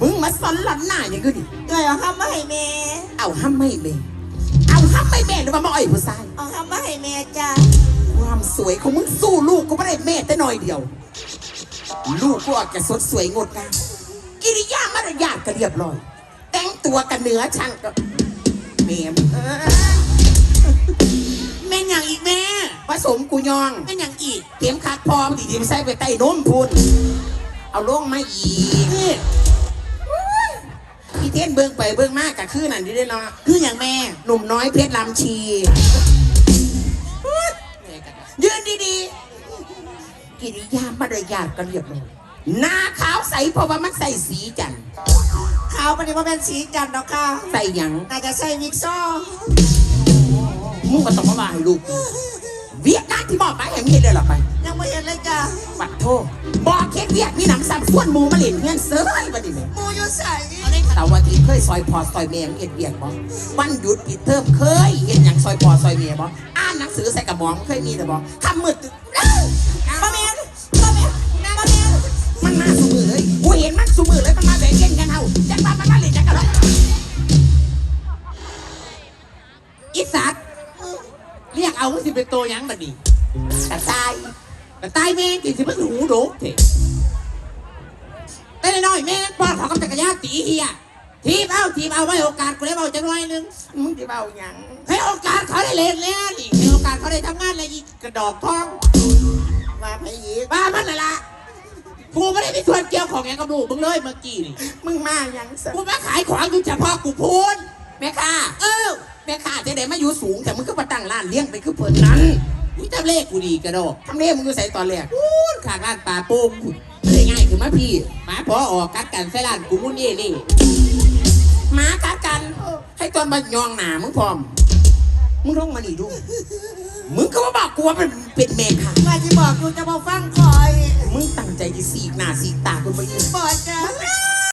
มึงมาสอนหลันหน้าอย่างกูดิเอ้ยเอาข้ามมาให้แม่เอาห้ามไม่เมเอาห้ามไม่แม่หรือว่ามาอ้อยผู้ชาย เอาข้ามมาให้แม่จ้าความสวยของมึงสู้ลูกกูไม่ได้แม่แต่น้อยเดียว ลูกกูอาจจะสดสวยงดงามกิริยามารยาทก็เรียบร้อย แต่งตัวกันเหนือช่างก็แม่มึงเอ้ยแม่นอย่างอีกแม่ผสมกูยองแม่นอย่างอีกเข็มขัดพร้อมดีดีๆใส่ไปใต้นมพูนเอาลงมาอีกนี่พี่ เทนเบิ่งไปเบิ่งมากกับคือนั่นนี่ได้เนาะคืออย่างแม่หนุ่มน้อยเพชรลำชียืนดีๆ กิริยามารยาทก็เรียบร้อยหน้าขาวใสเพราะว่ามันใส่สีจันทร์ขาวปฏิว่าเป็นสีจันทร์เนาะค่ะใส่หยังน่าจะใส่วิกซอมึงก็ต้องมาว่าให้ลูก เวียดนามที่บอกไปเห็นเห็นเลยหรอไป เห็นเลยจ้าปัดโทษบอกเคสเวียดมีหนังซ้ำส่วนหมูมาเล่นเงี้ยเซ้ยบัดนี้แหม่มูอยู่ใส่แต่วันที่เคยซอยพอซอยแม่มึงเห็นเวียดบ่วันหยุดปิดเทอมเคยเห็นหยังซอยพอซอยแม่บ่อ่านหนังสือใส่กระหมองเคยมีแต่บ่คำมืดเอ้าป้าแม่ป้าแม่ป้าแม่มันมาสูมือเลยกูเห็นมันสูมือเลยมันมาแบ่งเล่นกันเอาจังว่ามันมาเล่นจังกันหรออีสัตว์เรียกเอาว่าสิเป็นตัวหยังบัดนี้กระตายแต่ตายแม่งกินสิมันหูโดกเถอะแต่น้อยๆแม่งป้อนเของกับจักรยานตีเฮียทีบเอาทีบเอาไว้โอกาสกูได้เบาจังหน่อยหนึงมึงจะเบาหยังให้โอกาสเขาได้เล่นแล้วนี่ให้โอกาสเขาได้ทำงานอะไรอีกกระดอกทองมาไปอีกบ้ามันน่ะละกูไม่ได้มีส่วนเกี่ยวของอย่างกับลูกมึงเลยเมื่อกี้นี่มึงมาหยังซะกูมาขายของอยู่เฉพาะกูพูดแม่ค้าเออแม่ค้าจะได้มาอยู่สูงแต่มึงก็มาตั้งร้านเลี้ยงไปคือเพิ่นนั้น นี่ทำเลขกูดีกระดอกทำเลี้ยมึงอยู่ใส่ตอนแรกพูดขางร้านปลาโป่งกูไม่ได้ง่ายคือมาพี่หมาพอออกกัดกันใส่ร้านกูมุ่นเย่นี่หมากัดกัน ให้ตอนมายองหนามึงพร้อม มึงลงมานี่ดู มึงก็มาบอกกูว่ามันเป็นแม่ค้ามาที่บอกกูจะมาฟังคอย มึงตั้งใจจะสีกหน้าสีกตากูไปยืนบอกจ้ามาเลย